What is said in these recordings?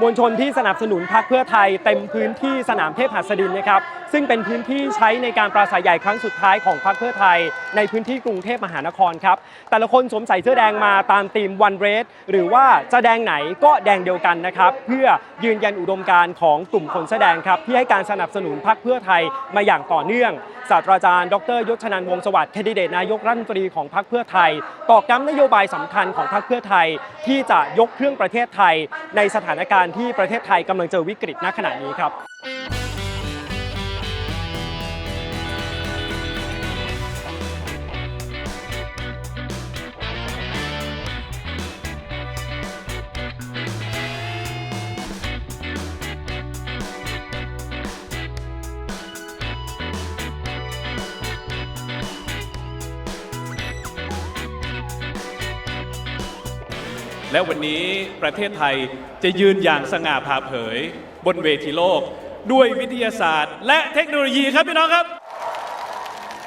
มวลชนที่สนับสนุนพรรคเพื่อไทยเต็มพื้นที่สนามเทพหัสดินนะครับ ซึ่งเป็นพื้นที่ใช้ในการปราศัยใหญ่ครั้งสุดท้ายของพรรคเพื่อไทย ในพื้นที่กรุงเทพมหานครครับ แต่ละคนสวมใส่เสื้อแดงมาตามธีมวันเรสหรือว่าจะแดงไหนก็แดงเดียวกันนะครับ เพื่อยืนยันอุดมการณ์ของกลุ่มคนเสื้อแดงครับ ที่ให้การสนับสนุนพรรคเพื่อไทยมาอย่างต่อเนื่องศาสตราจารย์ ดรยศชนันวงศ์สวัสดิ์แคนดิเดตนายกรัฐมนตรีของพรรคเพื่อไทย ตอกย้ำนโยบายสำคัญของพรรคเพื่อไทย ที่จะยกเครื่องประเทศไทยในสถานการณ์ที่ประเทศไทยกำลังเจอวิกฤตณขณะนี้ครับ และวันนี้ประเทศไทยจะยืนอย่างสง่าผ่าเผย บนเวทีโลก ด้วยวิทยาศาสตร์ และเทคโนโลยีครับพี่น้องครับ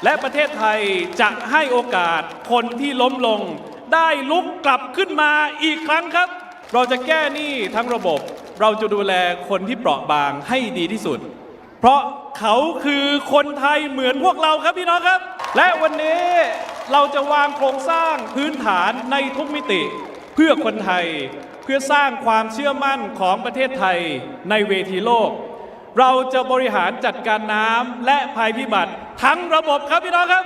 และประเทศไทยจะให้โอกาสคนที่ล้มลง ได้ลุกกลับขึ้นมาอีกครั้งครับ เราจะแก้หนี้ทั้งระบบ เราจะดูแลคนที่เปราะบางให้ดีที่สุด เพราะเขาคือคนไทยเหมือนพวกเราครับพี่น้องครับ และวันนี้เราจะวางโครงสร้างพื้นฐานในทุกมิติ เพื่อคนไทยเพื่อสร้างความเชื่อมั่นของประเทศไทยในเวทีโลก เราจะบริหารจัดการน้ำและภัยพิบัติทั้งระบบครับพี่น้องครับ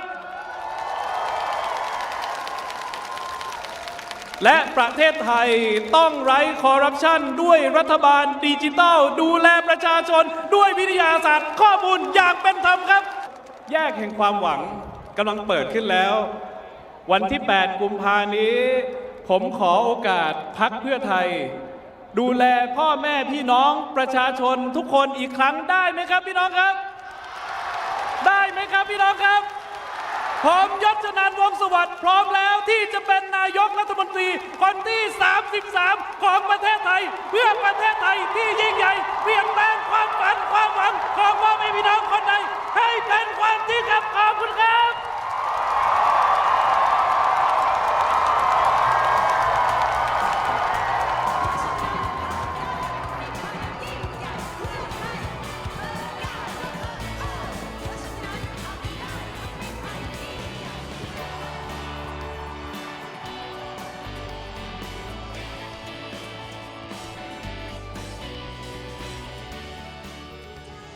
และประเทศไทยต้องไร้คอร์รัปชันด้วยรัฐบาลดิจิทัล ดูแลประชาชนด้วยวิทยาศาสตร์ข้อมูลอย่างเป็นธรรมครับ แยกแห่งความหวังกำลังเปิดขึ้นแล้ว วันที่ 8 กุมภานี้ ผมขอโอกาสพักเพื่อไทย ดูแลพ่อแม่พี่น้องประชาชนทุกคนอีกครั้งได้ไหมครับพี่น้องครับ ได้ไหมครับพี่น้องครับ ผมยศชนันวงสวัสดิ์พร้อมแล้วที่จะเป็นนายกรัฐมนตรีคนที่ 33 ของประเทศไทย เพื่อประเทศไทยที่ยิ่งใหญ่เปลี่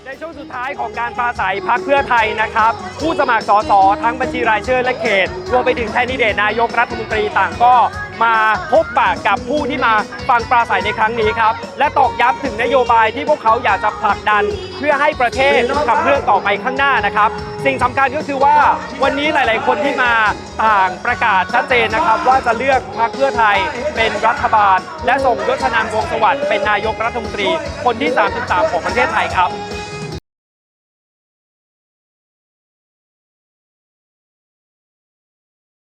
ในช่วงสุดท้ายของการปราศัยพักเพื่อไทยนะครับ ผู้สมัครสสทั้งบัญชีรายชื่อและเขตรวมไปถึงแคนดิเดตนายกรัฐมนตรีต่างก็มาพบปะกับผู้ที่มาฟังปราศัยในครั้งนี้ครับ และตอกย้ำถึงนโยบายที่พวกเขาอยากจะผลักดัน เพื่อให้ประเทศขับเคลื่อนต่อไปข้างหน้านะครับ สิ่งสำคัญก็คือว่าวันนี้หลาย ๆ คนที่มาต่างประกาศชัดเจนนะครับ ว่าจะเลือกพรรคเพื่อไทยเป็นรัฐบาล และส่งยศนันวงศ์สวัสดิ์เป็นนายกรัฐมนตรี คนที่ 33 ของประเทศไทยครับ